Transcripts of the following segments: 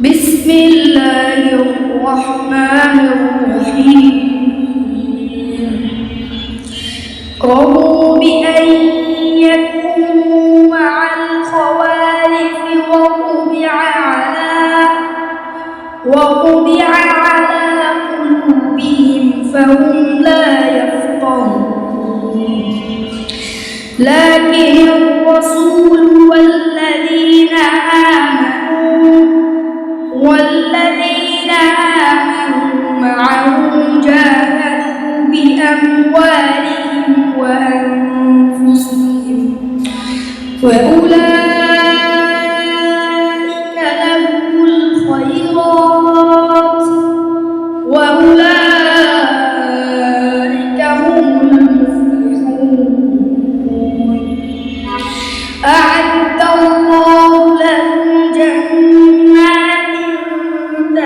بسم الله الرحمن الرحيم. رضوا بأن يكونوا مع الخوالف وطبع على وطبع على قلوبهم فهم لا لكن الرسول والذين آمنوا والذين آمنوا معه جاهدوا بأموالهم وأنفسهم. وأولئك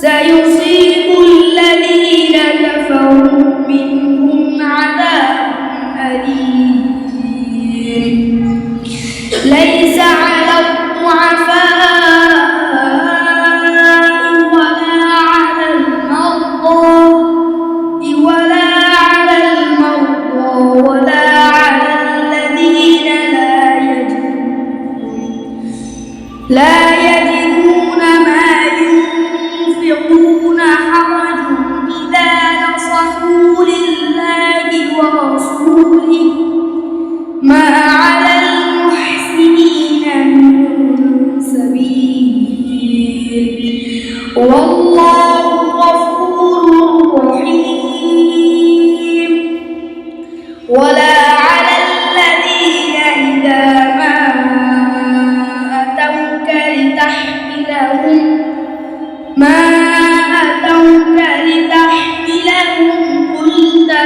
سيصيب الذين كفروا منهم عذاب أليم. ليس على الضعفاء ولا على المرضى ولا على المرضى ولا على الذين لا يجدون لا والله غفور رحيم. ولا على الذين إذا ما أتوك لتحملهم ما أتوك لتحملهم قلت لا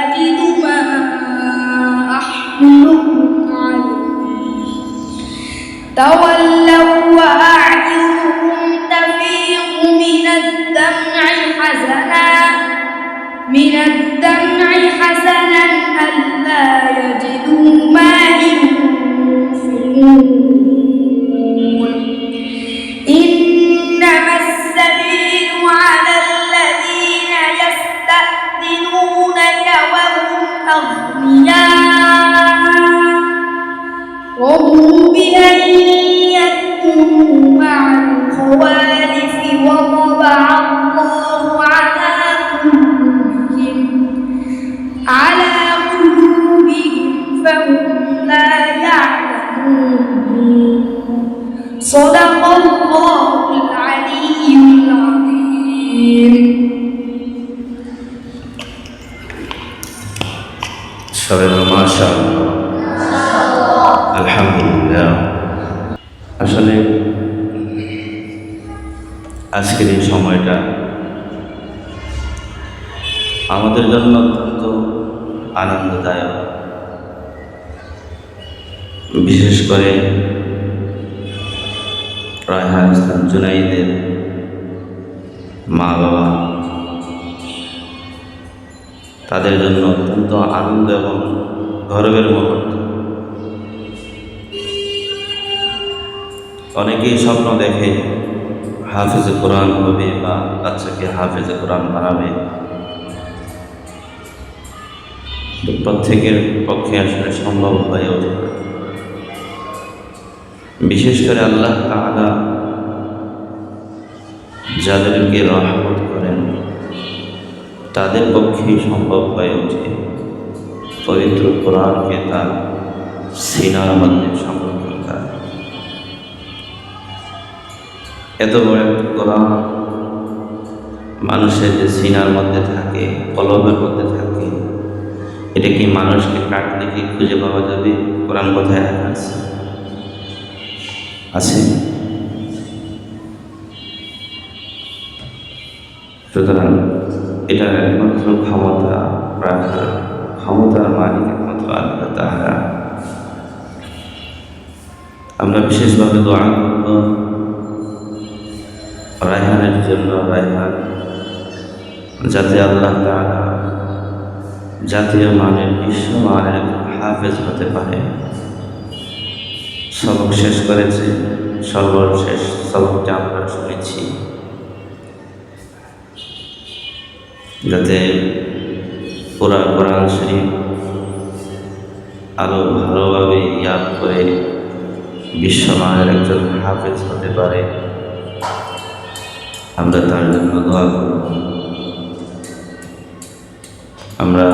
أجد ما أحملكم عليه من الدمع حزنا ألا يجدوا ما ينفقون صدق الله العلي العظيم সবাই বলো মাশা আলহামদুলিল্লাহ আসলে আজকের এই সময়টা আমাদের জন্য অত্যন্ত আনন্দদায়ক বিশেষ করে রায়হান ইসলাম জুনাইদের মা বাবা তাদের জন্য অত্যন্ত আনন্দ এবং গর্বের মুহূর্ত। অনেকেই স্বপ্ন দেখে হাফেজ কোরআন হবে বা বাচ্চাকে হাফেজ কোরআন বানাবে প্রত্যেকের পক্ষে আসলে সম্ভব হয়ে ওঠে। বিশেষ করে আল্লাহ তাআলা যাদেরকে রহমত করেন, তাদের পক্ষেই সম্ভব হয়ে ওঠে পবিত্র কোরআনকে তার সিনার মধ্যে সংরক্ষণ করা। এত বড় কোরআন মানুষের যে সিনার মধ্যে থাকে কলমের মধ্যে থাকে, এটা কি মানুষকে কাটলে কি খুঁজে পাওয়া যাবে? কোরআন কোথায় আছে? আছে। সুতরাং এটার একমাত্র ক্ষমতা রাখার ক্ষমতার মালিক একমাত্র আল্লাহ তাহারা আমরা বিশেষভাবে দোয়া করব রায়হানের জন্য, রায়হান। যাতে আল্লাহ তাআলা জাতীয় মানের, বিশ্ব মানের হাফেজ হতে পারে। সবক শেষ করেছে। সর্বশেষ সবকটা আমরা শুনেছি। যাতে পুরা কোরআন শরীফ আরও ভালোভাবে ইয়াদ করে বিশ্বমানের একজন হাফেজ হতে পারে। আমরা তার জন্য দোয়া করব। আমরা